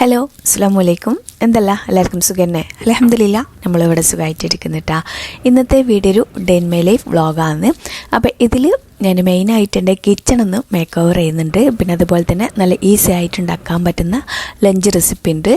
Hello അസ്സാം വലൈക്കും എന്തല്ല? എല്ലാവർക്കും സുഖന്നെ? അലഹമില്ല നമ്മളിവിടെ സുഖമായിട്ടിരിക്കുന്നിട്ടാ ഇന്നത്തെ വീഡിയോ ഒരു ഡെൻ മൈ ലൈഫ് വ്ളോഗാണ് അപ്പോൾ ഇതിൽ ഞാൻ മെയിനായിട്ട് എന്റെ കിച്ചൺ ഒന്ന് മേക്ക് ഓവർ ചെയ്യുന്നുണ്ട്. പിന്നെ അതുപോലെ തന്നെ നല്ല ഈസി ആയിട്ട് ഉണ്ടാക്കാൻ പറ്റുന്ന ലഞ്ച് റെസിപ്പി ഉണ്ട്.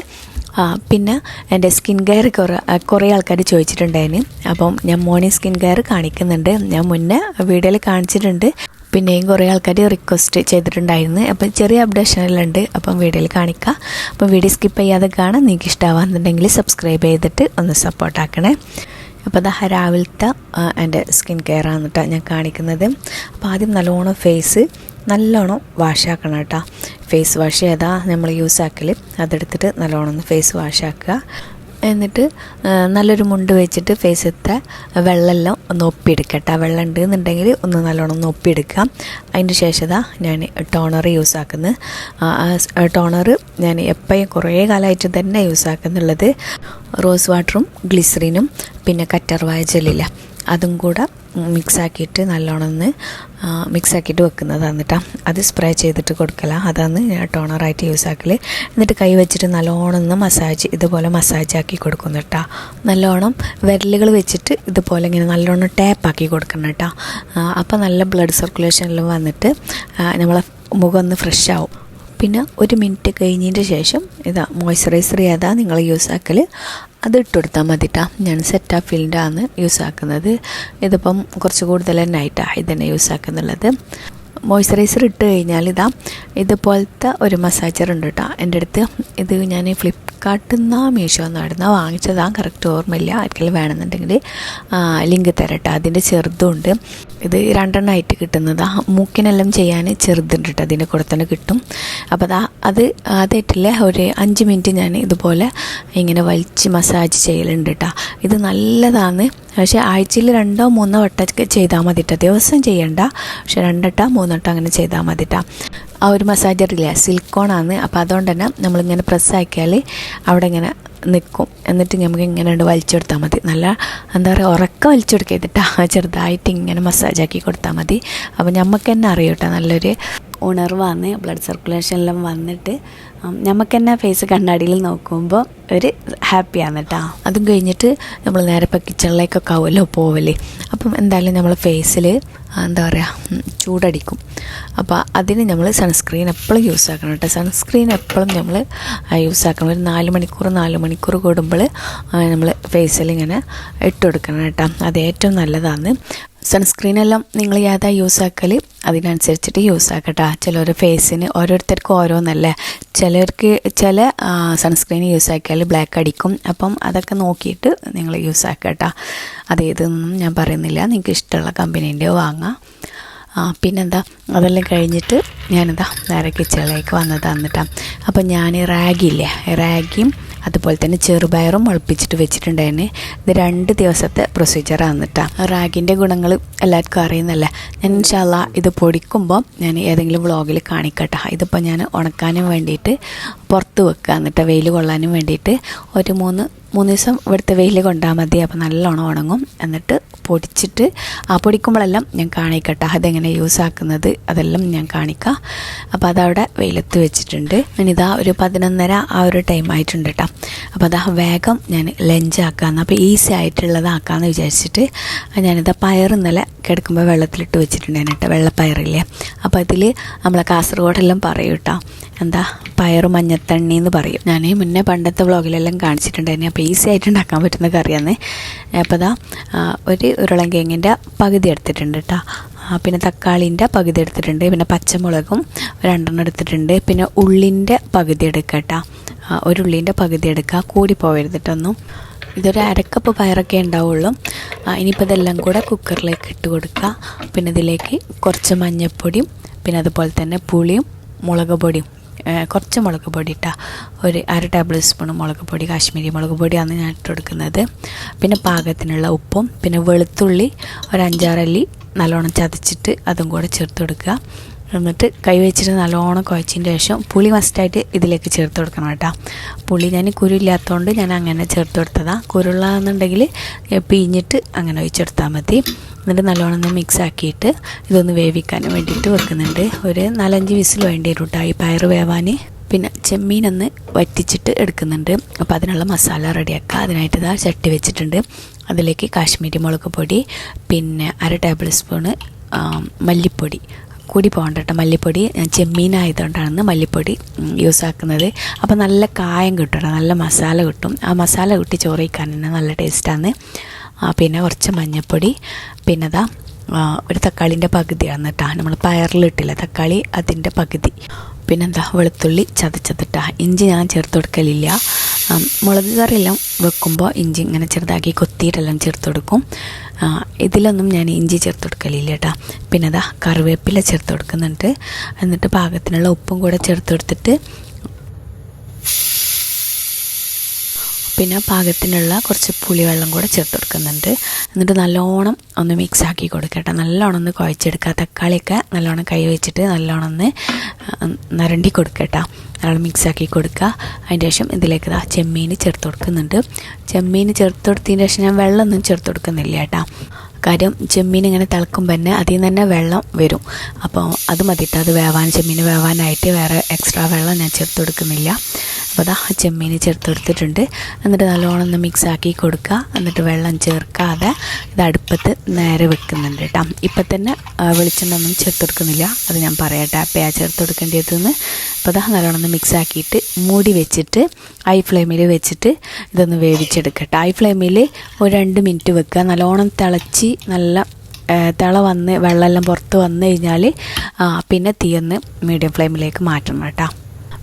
പിന്നെ എന്റെ സ്കിൻ കെയർ കുറേ കുറേ ആൾക്കാർ ചോദിച്ചിട്ടുണ്ടായിരുന്നു അപ്പം ഞാൻ മോർണിംഗ് സ്കിൻ കെയർ കാണിക്കുന്നുണ്ട്. ഞാൻ മുന്നേ വീഡിയോയിൽ കാണിച്ചിട്ടുണ്ട്. പിന്നെയും കുറേ ആൾക്കാർ റിക്വസ്റ്റ് ചെയ്തിട്ടുണ്ടായിരുന്നു. അപ്പം ചെറിയ അപ്ഡേഷനെല്ലാം ഉണ്ട്. അപ്പം വീഡിയോയിൽ കാണിക്കാം. അപ്പം വീഡിയോ സ്കിപ്പ് ചെയ്യാതെ കാണാൻ നിങ്ങൾക്ക് ഇഷ്ടമാകുന്നുണ്ടെങ്കിൽ സബ്സ്ക്രൈബ് ചെയ്തിട്ട് ഒന്ന് സപ്പോർട്ടാക്കണേ അപ്പോൾ അതാ രാവിലത്തെ എന്റെ സ്കിൻ കെയർ ആണ് കേട്ടോ ഞാൻ കാണിക്കുന്നത്. അപ്പോൾ ആദ്യം നല്ലോണം ഫേസ് നല്ലോണം വാഷ് ആക്കണം കേട്ടോ ഫേസ് വാഷ് ഏതാ നമ്മൾ യൂസ് ആക്കൽ അതെടുത്തിട്ട് നല്ലോണം ഒന്ന് ഫേസ് വാഷ് ആക്കുക. എന്നിട്ട് നല്ലൊരു മുണ്ട് വെച്ചിട്ട് ഫേസത്തെ വെള്ളമെല്ലാം ഒന്ന് ഒപ്പിയെടുക്കട്ടെ വെള്ളം ഉണ്ട് എന്നുണ്ടെങ്കിൽ ഒന്ന് നല്ലോണം ഒന്ന് ഒപ്പിയെടുക്കാം അതിന്റെ ശേഷം ദാ ഞാൻ ടോണർ യൂസ് ആക്കുന്നത് ടോണർ ഞാൻ എപ്പോഴും കുറേ കാലമായിട്ട് തന്നെ യൂസ് ആക്കുന്നുള്ളത്. റോസ് വാട്ടറും ഗ്ലിസറിനും പിന്നെ കറ്റർവായ ജെല്ലില്ല അതും കൂടെ മിക്സാക്കിയിട്ട് നല്ലോണം ഒന്ന് മിക്സ് ആക്കിയിട്ട് വെക്കുന്നതാണ് കേട്ടോ. അത് സ്പ്രേ ചെയ്തിട്ട് കൊടുക്കല. അതാണ് ടോണറായിട്ട് യൂസ് ആക്കൽ എന്നിട്ട് കൈ വെച്ചിട്ട് നല്ലോണം ഒന്ന് മസാജ് ഇതുപോലെ മസാജ് ആക്കി കൊടുക്കുന്നു കേട്ടോ. നല്ലോണം വിരലുകൾ വെച്ചിട്ട് ഇതുപോലെ ഇങ്ങനെ നല്ലോണം ടാപ്പാക്കി കൊടുക്കണം കേട്ടോ. അപ്പോൾ നല്ല ബ്ലഡ് സർക്കുലേഷനിലും വന്നിട്ട് നമ്മളെ മുഖം ഒന്ന് ഫ്രഷ് ആവും. പിന്നെ ഒരു മിനിറ്റ് കഴിഞ്ഞതിന്റെ ശേഷം ഇതാ മോയ്സ്ചറൈസർ ഏതാ നിങ്ങൾ യൂസ് ആക്കൽ അത് ഇട്ട് കൊടുത്താൽ മതി ട്ടാ ഞാൻ സെറ്റാ ഫീൽഡാണ് യൂസ് ആക്കുന്നത്. ഇതിപ്പം കുറച്ച് കൂടുതൽ ആയിട്ടാണ് ഇതന്നെ യൂസ് ആക്കുന്നുള്ളത്. മോയ്സ്ചറൈസർ ഇട്ട് കഴിഞ്ഞാൽ ഇതാ ഇതുപോലത്തെ ഒരു മസാജർ ഉണ്ട് കേട്ടോ എന്റെ അടുത്ത് ഇത് ഞാൻ ഫ്ലിപ്കാർട്ടിൽ നിന്നാ മീഷോ നിന്നാണ് വാങ്ങിച്ചതാണ് കറക്റ്റ് ഓർമ്മയില്ല. ആർക്കെങ്കിലും വേണമെന്നുണ്ടെങ്കിൽ ലിങ്ക് തരട്ടെ. അതിന്റെ ചെറുതുണ്ട് ഇത് രണ്ടെണ്ണമായിട്ട് കിട്ടുന്നതാ. മൂക്കിനെല്ലാം ചെയ്യാൻ ചെറുതുണ്ട് കേട്ടോ അതിന്റെ കൂടെ തന്നെ കിട്ടും. അപ്പോൾ അതാ അത് അതായിട്ടില്ല ഒരു അഞ്ച് മിനിറ്റ് ഞാൻ ഇതുപോലെ ഇങ്ങനെ വലിച്ച് മസാജ് ചെയ്യലുണ്ട് കേട്ടോ ഇത് നല്ലതാണ് പക്ഷേ ആഴ്ചയിൽ രണ്ടോ മൂന്നോ വട്ടമൊക്കെ ചെയ്താൽ മതി കേട്ടോ ദിവസം ചെയ്യണ്ട. പക്ഷേ രണ്ടട്ട മൂന്നട്ട അങ്ങനെ ചെയ്താൽ മതിട്ടാ. ആ ഒരു മസാജർ മസാജറില്ല സിലിക്കോണാണ് അപ്പോൾ അതുകൊണ്ട് തന്നെ നമ്മളിങ്ങനെ പ്രസ്സാക്കിയാൽ അവിടെ ഇങ്ങനെ നിൽക്കും എന്നിട്ട് നമുക്ക് ഇങ്ങനെ ഉണ്ട് വലിച്ചെടുത്താൽ മതി. നല്ല എന്താ പറയുക ഉറക്കം വലിച്ചെടുക്കരുതിട്ടാ ചെറുതായിട്ട് ഇങ്ങനെ മസാജാക്കി കൊടുത്താൽ മതി. അപ്പോൾ നമുക്ക് തന്നെ അറിയും കേട്ടോ നല്ലൊരു ഉണർവാണ് ബ്ലഡ് സർക്കുലേഷനെല്ലാം വന്നിട്ട്. നമുക്ക് തന്നെ ഫേസ് കണ്ണാടിയിൽ നോക്കുമ്പോൾ ഒരു ഹാപ്പിയാണ് കേട്ടോ അതും കഴിഞ്ഞിട്ട് നമ്മൾ നേരെ ഇപ്പോൾ കിച്ചണിലേക്കൊക്കെ ആവുമല്ലോ പോവൽ. അപ്പം എന്തായാലും നമ്മൾ ഫേസിൽ എന്താ പറയുക ചൂടടിക്കും. അപ്പോൾ അതിന് നമ്മൾ സൺസ്ക്രീൻ എപ്പോഴും യൂസ് ആക്കണം കേട്ടോ സൺസ്ക്രീൻ എപ്പോഴും നമ്മൾ യൂസ് ആക്കണം. ഒരു നാല് മണിക്കൂർ നാല് മണിക്കൂർ കൂടുമ്പോൾ നമ്മൾ ഫേസിൽ ഇങ്ങനെ ഇട്ട് കൊടുക്കണം കേട്ടോ അത് ഏറ്റവും നല്ലതാണ്. സൺസ്ക്രീനെല്ലാം നിങ്ങൾ ഏതാ യൂസ് ആക്കൽ അതിനനുസരിച്ചിട്ട് യൂസ് ആക്കട്ടെ. ചിലർ ഫേസിന് ഓരോരുത്തർക്കും ഓരോന്നല്ലേ. ചിലർക്ക് ചില സൺസ്ക്രീൻ യൂസ് ആക്കിയാൽ ബ്ലാക്ക് അടിക്കും. അപ്പം അതൊക്കെ നോക്കിയിട്ട് നിങ്ങൾ യൂസ് ആക്കട്ടെ. അതേതൊന്നും ഞാൻ പറയുന്നില്ല. നിങ്ങൾക്ക് ഇഷ്ടമുള്ള കമ്പനീന്റെ വാങ്ങാം. പിന്നെന്താ? അതെല്ലാം കഴിഞ്ഞിട്ട് ഞാനെന്താ നേരെ കിച്ചണിലേക്ക് വന്ന് തന്നിട്ടാണ് അപ്പം ഞാൻ റാഗില്ലേ റാഗിയും അതുപോലെ തന്നെ ചെറുപയറും മുളപ്പിച്ചിട്ട് വെച്ചിട്ടുണ്ടായിരുന്നു ഇത് രണ്ട് ദിവസത്തെ പ്രൊസീജിയർ കേട്ടോ റാഗിന്റെ ഗുണങ്ങൾ എല്ലാവർക്കും അറിയുന്നല്ലേ? ഞാൻ ഇൻഷാല്ല ഇത് പൊടിക്കുമ്പോൾ ഞാൻ ഏതെങ്കിലും വ്ളോഗിൽ കാണിക്കട്ടെ. ഇതിപ്പോൾ ഞാൻ ഉണക്കാനും വേണ്ടിയിട്ട് പുറത്ത് വെക്കുക എന്നിട്ട് വെയിൽ കൊള്ളാനും വേണ്ടിയിട്ട് ഒരു മൂന്ന് മൂന്ന് ദിവസം ഇവിടുത്തെ വെയിൽ കൊണ്ടാൽ മതി അപ്പോൾ നല്ലോണം ഉണങ്ങും. എന്നിട്ട് പൊടിച്ചിട്ട് ആ പൊടിക്കുമ്പോഴെല്ലാം ഞാൻ കാണിക്കട്ടെ. അതെങ്ങനെ യൂസ് ആക്കുന്നത് അതെല്ലാം ഞാൻ കാണിക്കാം. അപ്പോൾ അതവിടെ വെയിലത്ത് വെച്ചിട്ടുണ്ട്. ഇനിതാ ഒരു പതിനൊന്നര ആ ഒരു ടൈം ആയിട്ടുണ്ട് കേട്ടോ അപ്പോൾ അതാ വേഗം ഞാൻ ലഞ്ച് ആക്കാമെന്ന് അപ്പോൾ ഈസി ആയിട്ടുള്ളതാക്കാമെന്ന് വിചാരിച്ചിട്ട് ഞാനിതാ പയർ ഇന്നലെ കിടക്കുമ്പോൾ വെള്ളത്തിലിട്ട് വെച്ചിട്ടുണ്ടായിരുന്നു കേട്ടോ വെള്ളപ്പയറില്ലേ. അപ്പോൾ അതിൽ നമ്മളെ കാസർഗോഡെല്ലാം പറയും കേട്ടോ എന്താ? പയർ മഞ്ഞത്തണ്ണി എന്ന് പറയും. ഞാൻ മുന്നേ പണ്ടത്തെ വ്ളോഗിലെല്ലാം കാണിച്ചിട്ടുണ്ടായിരുന്നു. അപ്പോൾ ഈസി ആയിട്ട് ഉണ്ടാക്കാൻ പറ്റുന്ന കറിയാണ്. അപ്പോൾ ദാ ഒരു ഉരുളൻകിഴങ്ങിന്റെ പകുതി എടുത്തിട്ടുണ്ട് കേട്ടോ പിന്നെ തക്കാളിന്റെ പകുതി എടുത്തിട്ടുണ്ട് പിന്നെ പച്ചമുളകും രണ്ടെണ്ണം എടുത്തിട്ടുണ്ട് പിന്നെ ഉള്ളിന്റെ പകുതി എടുക്കുക കേട്ടോ ഒരു ഉള്ളിന്റെ പകുതി എടുക്കുക കൂടി പോവരുതിട്ടൊന്നും ഇതൊരു അരക്കപ്പ് പയറൊക്കെ ഉണ്ടാവുള്ളൂ. ഇനിയിപ്പോൾ ഇതെല്ലാം കൂടെ കുക്കറിലേക്ക് ഇട്ട് കൊടുക്കുക പിന്നെ ഇതിലേക്ക് കുറച്ച് മഞ്ഞൾപ്പൊടിയും പിന്നെ അതുപോലെ തന്നെ പുളിയും മുളക് പൊടിയും കുറച്ച് മുളക് പൊടി ഇട്ടാ ഒരു അര ടേബിൾ സ്പൂൺ മുളക് പൊടി കാശ്മീരി മുളക് പൊടിയാണ് ഞാൻ ഇട്ടെടുക്കുന്നത് പിന്നെ പാകത്തിനുള്ള ഉപ്പും പിന്നെ വെളുത്തുള്ളി ഒരു അഞ്ചാറല്ലി നല്ലോണം ചതച്ചിട്ട് അതും കൂടെ ചേർത്ത് കൊടുക്കുക. എന്നിട്ട് കൈ വെച്ചിട്ട് നല്ലോണം കുഴച്ചതിന് ശേഷം പുളി മസ്റ്റായിട്ട് ഇതിലേക്ക് ചേർത്ത് കൊടുക്കണം കേട്ടോ. പുളി ഞാൻ കുരുല്ലാത്തതുകൊണ്ട് ഞാൻ അങ്ങനെ ചേർത്ത് കൊടുത്തതാണ് കുരുള്ളാന്നുണ്ടെങ്കിൽ പിഴിഞ്ഞിട്ട് അങ്ങനെ ഒഴിച്ചെടുത്താൽ മതി. എന്നിട്ട് നല്ലോണം ഒന്ന് മിക്സ് ആക്കിയിട്ട് ഇതൊന്ന് വേവിക്കാൻ വേണ്ടിയിട്ട് വെക്കുന്നുണ്ട്. ഒരു നാലഞ്ച് വിസിൽ വേണ്ടി വരും കേട്ടോ ഈ പയർ വേവാൻ. പിന്നെ ചെമ്മീനൊന്ന് വറ്റിച്ചിട്ട് എടുക്കുന്നുണ്ട്. അപ്പോൾ അതിനുള്ള മസാല റെഡിയാക്കുക അതിനായിട്ട് ഇതാ ചട്ടി വെച്ചിട്ടുണ്ട്. അതിലേക്ക് കാശ്മീരി മുളക് പൊടി പിന്നെ അര ടേബിൾ സ്പൂണ് മല്ലിപ്പൊടി. കൂടി പോകണ്ട കേട്ടോ മല്ലിപ്പൊടി ചെമ്മീനായതുകൊണ്ടാണ് മല്ലിപ്പൊടി യൂസ് ആക്കുന്നത് അപ്പോൾ നല്ല കായം കിട്ടും നല്ല മസാല കിട്ടും. ആ മസാല കിട്ടി ചോറ് തന്നെ നല്ല ടേസ്റ്റാണ്. പിന്നെ കുറച്ച് മഞ്ഞൾപ്പൊടി. പിന്നെ അതാ ഒരു തക്കാളിന്റെ പകുതിയാണ് കേട്ടോ നമ്മൾ പയറിലിട്ടില്ല തക്കാളി അതിന്റെ പകുതി. പിന്നെന്താ വെളുത്തുള്ളി ചതച്ചതിട്ടാ ഇഞ്ചി ഞാൻ ചേർത്ത് കൊടുക്കലില്ല. മുളക് കറിയെല്ലാം വെക്കുമ്പോൾ ഇഞ്ചി ഇങ്ങനെ ചെറുതാക്കി കൊത്തിയിട്ടെല്ലാം ചേർത്ത് കൊടുക്കും ഇതിലൊന്നും ഞാൻ ഇഞ്ചി ചേർത്ത് കൊടുക്കലില്ല കേട്ടോ. പിന്നെ അതാ കറിവേപ്പില ചേർത്ത് കൊടുക്കുന്നുണ്ട് എന്നിട്ട് പാകത്തിനുള്ള ഉപ്പും കൂടെ ചേർത്ത് കൊടുത്തിട്ട് പിന്നെ പാകത്തിനുള്ള കുറച്ച് പുളിവെള്ളം കൂടെ ചേർത്ത് കൊടുക്കുന്നുണ്ട്. എന്നിട്ട് നല്ലോണം ഒന്ന് മിക്സ് ആക്കി കൊടുക്കട്ടെ. നല്ലോണം ഒന്ന് കുഴച്ചെടുക്കുക തക്കാളിയൊക്കെ നല്ലോണം കൈ വെച്ചിട്ട് നല്ലോണം ഒന്ന് നരണ്ടി കൊടുക്കട്ടെ. നല്ലോണം മിക്സ് ആക്കി കൊടുക്കുക അതിന്റെ ശേഷം ഇതിലേക്ക് ഇതാ ചെമ്മീൻ ചേർത്ത് കൊടുക്കുന്നുണ്ട്. ചെമ്മീൻ ചേർത്ത് കൊടുത്തതിന് ശേഷം ഞാൻ വെള്ളമൊന്നും ചേർത്ത് കൊടുക്കുന്നില്ല കേട്ടോ. കാര്യം ചെമ്മീൻ ഇങ്ങനെ തിളക്കുമ്പോൾ തന്നെ അതിൽ നിന്ന് തന്നെ വെള്ളം വരും. അപ്പോൾ അത് മതിയിട്ട് അത് വേവാൻ ചെമ്മീൻ വേവാനായിട്ട് വേറെ എക്സ്ട്രാ വെള്ളം ഞാൻ ചേർത്ത് കൊടുക്കുന്നില്ല. അപ്പോൾ അതാ ചെമ്മീൻ ചേർത്ത് കൊടുത്തിട്ടുണ്ട് എന്നിട്ട് നല്ലോണം ഒന്ന് മിക്സ് ആക്കി കൊടുക്കുക. എന്നിട്ട് വെള്ളം ചേർക്കാതെ ഇത് അടുപ്പത്ത് നേരെ വെക്കുന്നുണ്ട് കേട്ടോ. ഇപ്പം തന്നെ വെളിച്ചെണ്ണൊന്നും ചേർത്ത് കൊടുക്കുന്നില്ല അത് ഞാൻ പറയാട്ടെ അപ്പയാ ചേർത്ത് കൊടുക്കേണ്ടതെന്ന് അപ്പോൾ അതാ നല്ലോണം ഒന്ന് മിക്സ് ആക്കിയിട്ട് മൂടി വെച്ചിട്ട് ഹൈ ഫ്ലെയിമിൽ വെച്ചിട്ട് ഇതൊന്ന് വേവിച്ചെടുക്കട്ടെ ഹൈ ഫ്ലെയിമിൽ ഒരു രണ്ട് മിനിറ്റ് വെക്കുക. നല്ലോണം തിളച്ച് നല്ല തിള വന്ന് വെള്ളമെല്ലാം പുറത്ത് വന്നു കഴിഞ്ഞാൽ പിന്നെ തീയൊന്ന് മീഡിയം ഫ്ലെയിമിലേക്ക് മാറ്റണം കേട്ടോ.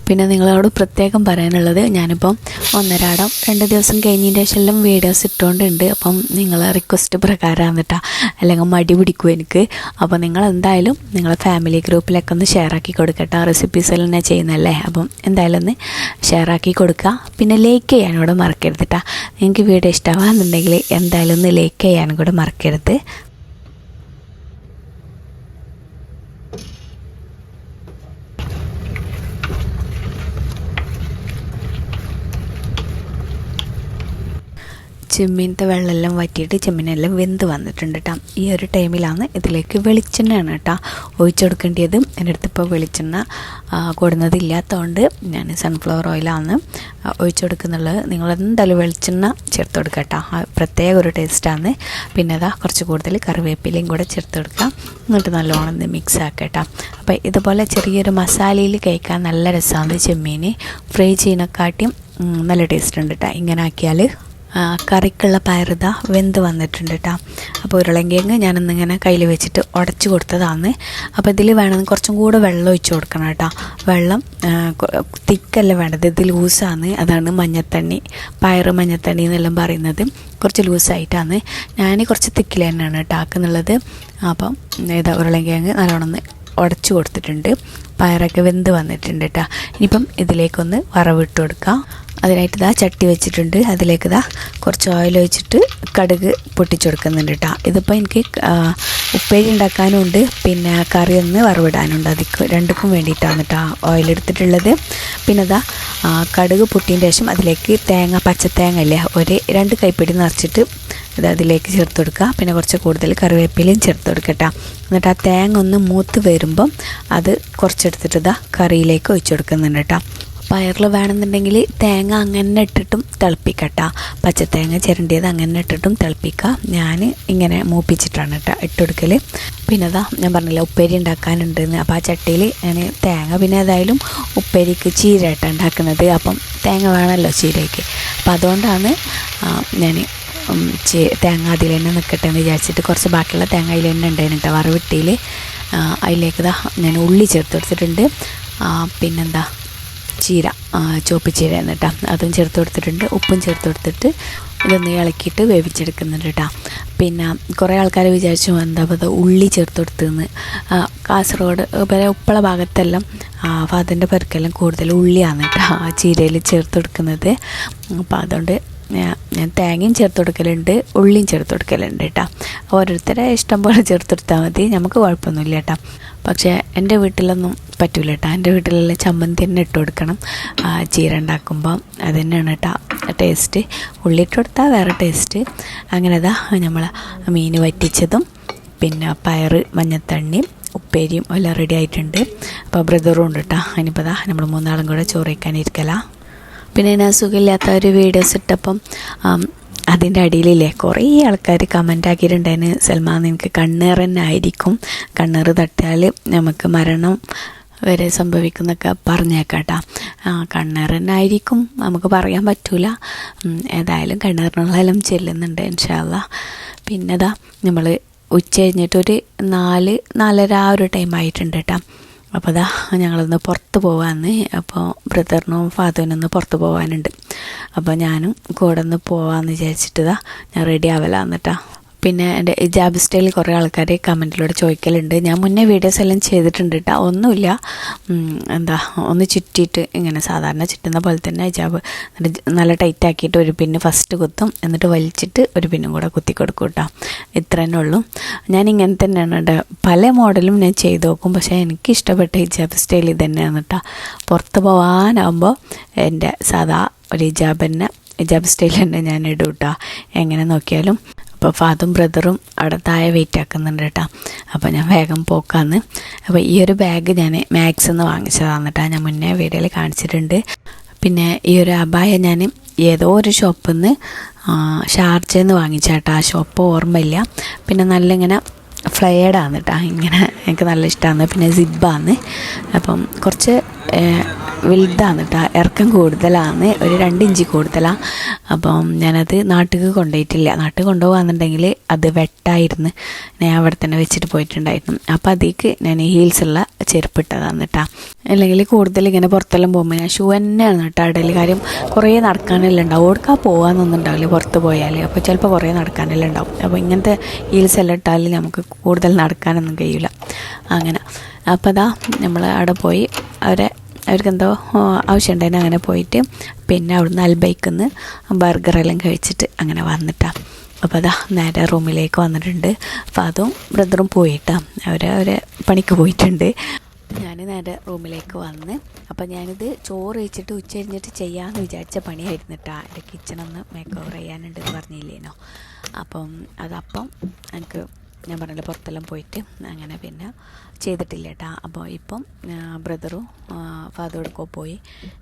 പിന്നെ നിങ്ങളോട് പ്രത്യേകം പറയാനുള്ളത് ഞാനിപ്പം ഒന്നരാടം രണ്ട് ദിവസം കഴിഞ്ഞതിന്റെ ശേഷം വീഡിയോസ് ഇട്ടുകൊണ്ടുണ്ട് അപ്പം നിങ്ങൾ റിക്വസ്റ്റ് പ്രകാരമാണ് കേട്ടോ അല്ലെങ്കിൽ മടി പിടിക്കും എനിക്ക്. അപ്പോൾ നിങ്ങൾ എന്തായാലും നിങ്ങളെ ഫാമിലി ഗ്രൂപ്പിലൊക്കെ ഒന്ന് ഷെയർ ആക്കി കൊടുക്കട്ടെ. റെസിപ്പീസ് എല്ലാം ഞാൻ ചെയ്യുന്നതല്ലേ? അപ്പം എന്തായാലും ഒന്ന് ഷെയർ ആക്കി കൊടുക്കുക പിന്നെ ലൈക്ക് ചെയ്യാനും കൂടെ മറക്കരുത് കേട്ടോ നിങ്ങൾക്ക് വീഡിയോ ഇഷ്ടമാകുന്നുണ്ടെങ്കിൽ എന്തായാലും ഒന്ന് ലൈക്ക് ചെയ്യാനും കൂടെ മറക്കരുത്. ചെമ്മീനത്തെ വെള്ളമെല്ലാം വറ്റിയിട്ട് ചെമ്മീനെല്ലാം വെന്ത് വന്നിട്ടുണ്ട് കേട്ടോ ഈ ഒരു ടൈമിലാണ് ഇതിലേക്ക് വെളിച്ചെണ്ണയാണ് കേട്ടോ ഒഴിച്ചു കൊടുക്കേണ്ടത് എന്റെ അടുത്ത് ഇപ്പോൾ വെളിച്ചെണ്ണ കൊടുന്നതില്ലാത്തതുകൊണ്ട് ഞാൻ സൺഫ്ലവർ ഓയിലാണ് ഒഴിച്ചു കൊടുക്കുന്നുള്ളത് നിങ്ങൾ എന്തായാലും വെളിച്ചെണ്ണ ചേർത്ത് കൊടുക്കുക കേട്ടോ പ്രത്യേക ഒരു ടേസ്റ്റാണ് പിന്നെ അതാ കുറച്ച് കൂടുതൽ കറിവേപ്പിലയും കൂടെ ചേർത്ത് കൊടുക്കുക എന്നിട്ട് നല്ലോണം മിക്സ് ആക്കുക കേട്ടോ അപ്പോൾ ഇതുപോലെ ചെറിയൊരു മസാലയിൽ കഴിക്കാൻ നല്ല രസമാണ് ചെമ്മീൻ ഫ്രൈ ചെയ്യുന്നക്കാട്ടിയും നല്ല ടേസ്റ്റ് ഉണ്ട് കേട്ടോ ഇങ്ങനെ ആക്കിയാൽ കറിക്കുള്ള പയറുത വെന്ത് വന്നിട്ടുണ്ട് കേട്ടോ അപ്പോൾ ഉരുളങ്കിഴങ്ങ് ഞാനൊന്നിങ്ങനെ കയ്യിൽ വെച്ചിട്ട് ഉടച്ചു കൊടുത്തതാണ്. അപ്പോൾ ഇതിൽ വേണമെങ്കിൽ കുറച്ചും കൂടെ വെള്ളം ഒഴിച്ച് കൊടുക്കണം കേട്ടോ വെള്ളം തിക്കല്ല വേണ്ടത്. ഇത് ലൂസാണ്. അതാണ് മഞ്ഞത്തണ്ണി പയറ് മഞ്ഞത്തണ്ണി എന്നെല്ലാം പറയുന്നത്. കുറച്ച് ലൂസായിട്ടാണ്. ഞാൻ കുറച്ച് തിക്കിൽ തന്നെയാണ് കേട്ടോ ആക്കുന്നുള്ളത്. അപ്പം ഏതാ ഉരുളങ്കിഴങ്ങ് നല്ലോണം ഉടച്ചു കൊടുത്തിട്ടുണ്ട്. പയറൊക്കെ വെന്ത് വന്നിട്ടുണ്ട് കേട്ടോ ഇനിയിപ്പം ഇതിലേക്കൊന്ന് വറവിട്ട് കൊടുക്കാം. അതിനായിട്ട് ഇതാ ചട്ടി വെച്ചിട്ടുണ്ട്. അതിലേക്ക് ഇതാ കുറച്ച് ഓയിൽ ഒഴിച്ചിട്ട് കടുക് പൊട്ടിച്ചു കൊടുക്കുന്നുണ്ട് കേട്ടോ ഇതിപ്പോൾ എനിക്ക് ഉപ്പേരി ഉണ്ടാക്കാനും ഉണ്ട് പിന്നെ കറി ഒന്ന് വറവിടാനുണ്ട്. അതിക്ക് രണ്ടുക്കും വേണ്ടിയിട്ടാണ് കേട്ടോ ഓയിൽ എടുത്തിട്ടുള്ളത്. പിന്നെ ഇതാ കടുക് പൊട്ടിയതിന് ശേഷം അതിലേക്ക് തേങ്ങ പച്ചത്തേങ്ങ അല്ലേ ഒരു രണ്ട് കൈപ്പിടി നിറച്ചിട്ട് ഇത് അതിലേക്ക് ചേർത്ത് കൊടുക്കുക. പിന്നെ കുറച്ച് കൂടുതൽ കറിവേപ്പിലയും ചേർത്ത് കൊടുക്കട്ടെ എന്നിട്ട് ആ തേങ്ങ ഒന്ന് മൂത്ത് വരുമ്പം അത് കുറച്ചെടുത്തിട്ട് ഇതാ കറിയിലേക്ക് ഒഴിച്ചു കൊടുക്കുന്നുണ്ട് കേട്ടോ പയറിൽ വേണമെന്നുണ്ടെങ്കിൽ തേങ്ങ അങ്ങനെ ഇട്ടിട്ടും തിളപ്പിക്കട്ട. പച്ചത്തേങ്ങ ചിരണ്ടിയത് അങ്ങനെ ഇട്ടിട്ടും തിളപ്പിക്കുക ഞാൻ ഇങ്ങനെ മൂപ്പിച്ചിട്ടാണ് കേട്ടോ ഇട്ടുകൊടുക്കൽ പിന്നെ അതാ ഞാൻ പറഞ്ഞില്ല ഉപ്പേരി ഉണ്ടാക്കാനുണ്ടെന്ന്. അപ്പോൾ ആ ചട്ടിയിൽ ഞാൻ തേങ്ങ പിന്നെ ഏതായാലും ഉപ്പേരിക്ക് ചീരയായിട്ടാണ് ഉണ്ടാക്കുന്നത്. അപ്പം തേങ്ങ വേണമല്ലോ ചീരയ്ക്ക്. അപ്പോൾ അതുകൊണ്ടാണ് ഞാൻ തേങ്ങ അതിൽ തന്നെ നിൽക്കട്ടെ എന്ന് വിചാരിച്ചിട്ട് കുറച്ച് ബാക്കിയുള്ള തേങ്ങ അതിൽ തന്നെ ഉണ്ടായിരുന്നു കേട്ടോ വറവിട്ടിയിൽ അതിലേക്ക് ഞാൻ ഉള്ളി ചേർത്ത് കൊടുത്തിട്ടുണ്ട് പിന്നെന്താ? ചീര ചുവപ്പ് ചീര എന്നിട്ടാ അതും ചേർത്ത് കൊടുത്തിട്ടുണ്ട്. ഉപ്പും ചേർത്ത് കൊടുത്തിട്ട് ഇതൊന്ന് ഇളക്കിയിട്ട് വേവിച്ചെടുക്കുന്നുണ്ട് കേട്ടോ പിന്നെ കുറേ ആൾക്കാർ വിചാരിച്ചു എന്താ പറയുക ഉള്ളി ചേർത്ത് കൊടുത്തെന്ന് കാസർഗോഡ് പിന്നെ ഉപ്പള ഭാഗത്തെല്ലാം അതിന്റെ പെരുക്കെല്ലാം കൂടുതൽ ഉള്ളിയാണ് കേട്ടോ ആ ചീരയിൽ ചേർത്ത് കൊടുക്കുന്നത്. അപ്പോൾ അതുകൊണ്ട് ഞാൻ തേങ്ങയും ചേർത്ത് കൊടുക്കലുണ്ട് ഉള്ളിയും ചേർത്ത് കൊടുക്കലുണ്ട് കേട്ടോ ഓരോരുത്തരെ ഇഷ്ടം പോലെ ചേർത്ത് കൊടുത്താൽ മതി. നമുക്ക് കുഴപ്പമൊന്നുമില്ല കേട്ടോ പക്ഷേ എന്റെ വീട്ടിലൊന്നും പറ്റൂല കേട്ടോ എന്റെ വീട്ടിലെല്ലാം ചമ്മന്തി തന്നെ ഇട്ട് കൊടുക്കണം. ചീര ഉണ്ടാക്കുമ്പോൾ അത് തന്നെയാണ് കേട്ടോ ടേസ്റ്റ് ഉള്ളി ഇട്ട് കൊടുത്താൽ വേറെ ടേസ്റ്റ് അങ്ങനെ ഇതാ നമ്മൾ മീൻ വറ്റിച്ചതും പിന്നെ പയർ മഞ്ഞത്തണ്ണിയും ഉപ്പേരിയും എല്ലാം റെഡി ആയിട്ടുണ്ട്. അപ്പോൾ ബ്രദറും ഉണ്ട് കേട്ടോ ഇനിയിപ്പോൾ ദാ നമ്മൾ മൂന്നാളും കൂടെ ചോറ് കഴിക്കാനിരിക്കല. പിന്നെ ഞാൻ സുഖമില്ലാത്ത ഒരു വീഡിയോസ് ഇട്ടപ്പം അതിന്റെ അടിയിലില്ലേ? കുറേ ആൾക്കാർ കമന്റ് ആക്കിയിട്ടുണ്ടായിരുന്നു സൽമാൻ നിനക്ക് കണ്ണേർ തന്നെ ആയിരിക്കും. കണ്ണേർ തട്ടിയാൽ നമുക്ക് മരണം വരെ സംഭവിക്കുന്നൊക്കെ പറഞ്ഞേക്കാട്ടാ. തന്നെ ആയിരിക്കും. നമുക്ക് പറയാൻ പറ്റൂല. ഏതായാലും കണ്ണേറിനെല്ലാം ചെല്ലുന്നുണ്ട് ഇൻഷാല്ല പിന്നെതാ നമ്മൾ ഉച്ച കഴിഞ്ഞിട്ടൊരു നാല് നാലര ആ ഒരു ടൈം ആയിട്ടുണ്ട് കേട്ടോ അപ്പോൾ അതാ ഞങ്ങളൊന്ന് പുറത്ത് പോകാമെന്ന് അപ്പോൾ ബ്രദറിനും ഫാദറിനും ഒന്ന് പുറത്ത് പോകാനുണ്ട് അപ്പോൾ ഞാനും കൂടെ ഒന്ന് പോവാന്ന് വിചാരിച്ചിട്ട് ഇതാ ഞാൻ റെഡി ആവലാന്നിട്ടാ പിന്നെ എന്റെ ജാബ് സ്റ്റൈൽ കുറേ ആൾക്കാർ കമന്റിലൂടെ ചോദിക്കലുണ്ട്. ഞാൻ മുന്നേ വീഡിയോസ് എല്ലാം ചെയ്തിട്ടുണ്ട് കേട്ടോ ഒന്നുമില്ല. എന്താ ഒന്ന് ചുറ്റിയിട്ട് ഇങ്ങനെ സാധാരണ ചുറ്റുന്ന പോലെ തന്നെ ഇജാബ് നല്ല ടൈറ്റ് ആക്കിയിട്ട് ഒരു പിന്ന് ഫസ്റ്റ് കുത്തും. എന്നിട്ട് വലിച്ചിട്ട് ഒരു പിന്നും കൂടെ കുത്തി കൊടുക്കും കേട്ടോ ഇത്ര തന്നെ ഉള്ളൂ. ഞാൻ ഇങ്ങനെ തന്നെയാണ് കേട്ടോ പല മോഡലും ഞാൻ ചെയ്ത് നോക്കും. പക്ഷേ എനിക്ക് ഇഷ്ടപ്പെട്ട ഹിജാബ് സ്റ്റൈൽ ഇത് തന്നെയാണ് കേട്ടോ പുറത്ത് പോകാനാകുമ്പോൾ എന്റെ സാധാ ഒരു ഹിജാബ് തന്നെ ഹിജാബ് സ്റ്റൈൽ തന്നെ ഞാൻ ഇടും കേട്ടോ എങ്ങനെ നോക്കിയാലും. അപ്പോൾ ഫാദും ബ്രദറും അവിടെ താഴെ വെയിറ്റ് ആക്കുന്നുണ്ട് കേട്ടോ. അപ്പോൾ ഞാൻ വേഗം പോക്കാന്ന്. അപ്പോൾ ഈ ഒരു ബാഗ് ഞാൻ മാക്സ് എന്ന് വാങ്ങിച്ചതാണ് കേട്ടോ. ഞാൻ മുന്നേ വീഡിയോയിൽ കാണിച്ചിട്ടുണ്ട്. പിന്നെ ഈ ഒരു അബായ ഞാൻ ഏതോ ഒരു ഷോപ്പിൽ നിന്ന് ഷാർജയിൽ നിന്ന് വാങ്ങിച്ചാട്ടോ ആ ഷോപ്പ് ഓർമ്മയില്ല. പിന്നെ നല്ല ഇങ്ങനെ ഫ്ലയേഡാന്ന് കേട്ടോ. ഇങ്ങനെ എനിക്ക് നല്ല ഇഷ്ടമാണ് പിന്നെ സിബാന്ന് അപ്പം കുറച്ച് വലുതാണ് കേട്ടോ ഇറക്കം കൂടുതലാണ്. ഒരു രണ്ട് ഇഞ്ച് കൂടുതലാണ് അപ്പം ഞാനത് നാട്ടിൽ കൊണ്ടുപോയിട്ടില്ല. നാട്ടിൽ കൊണ്ടുപോകാന്നുണ്ടെങ്കിൽ അത് വെട്ടായിരുന്നു. ഞാൻ അവിടെ തന്നെ വെച്ചിട്ട് പോയിട്ടുണ്ടായിരുന്നു. അപ്പം അതിലേക്ക് ഞാൻ ഹീൽസുള്ള ചെരുപ്പ് ഇട്ടതാണ് കേട്ടോ അല്ലെങ്കിൽ കൂടുതൽ ഇങ്ങനെ പുറത്തെല്ലാം പോകുമ്പോൾ ഞാൻ ഷൂ തന്നെയാണ് കേട്ടോ ഇടയിൽ കാര്യം കുറേ നടക്കാനെല്ലാം ഉണ്ടാവും. ഓടുക്കാൻ പോകാനൊന്നും ഉണ്ടാവില്ല പുറത്ത് പോയാൽ അപ്പോൾ ചിലപ്പോൾ കുറേ നടക്കാനെല്ലാം ഉണ്ടാവും. അപ്പോൾ ഇങ്ങനത്തെ ഹീൽസ് എല്ലാം ഇട്ടാൽ നമുക്ക് കൂടുതൽ നടക്കാനൊന്നും കഴിയില്ല അങ്ങനെ. അപ്പോൾ അതാ നമ്മൾ അവിടെ പോയി. അവരെ അവർക്ക് എന്തോ ആവശ്യമുണ്ടായിരുന്നു അങ്ങനെ പോയിട്ട്. പിന്നെ അവിടുന്ന് അൽബൈക്കുന്ന് ബർഗറെല്ലാം കഴിച്ചിട്ട് അങ്ങനെ വന്നിട്ടാണ് അപ്പോൾ അതാ നേരെ റൂമിലേക്ക് വന്നിട്ടുണ്ട്. അപ്പോൾ അതും ബ്രദറും പോയിട്ടാണ് അവർ അവരെ പണിക്ക് പോയിട്ടുണ്ട്. ഞാൻ നേരെ റൂമിലേക്ക് വന്ന്. അപ്പം ഞാനിത് ചോറ് വെച്ചിട്ട് ഉച്ച കഴിഞ്ഞിട്ട് ചെയ്യാമെന്ന് വിചാരിച്ച പണിയായിരുന്നു കേട്ടോ എന്റെ കിച്ചണൊന്ന് മേക്ക് ഓവർ ചെയ്യാനുണ്ടെന്ന് പറഞ്ഞില്ലേനോ. അപ്പം അതപ്പം എനിക്ക് ഞാൻ പറഞ്ഞില്ല പുറത്തെല്ലാം പോയിട്ട് അങ്ങനെ പിന്നെ ചെയ്തിട്ടില്ല കേട്ടോ. അപ്പോൾ ഇപ്പം ബ്രദറും ഫാദറോടൊക്കെ പോയി.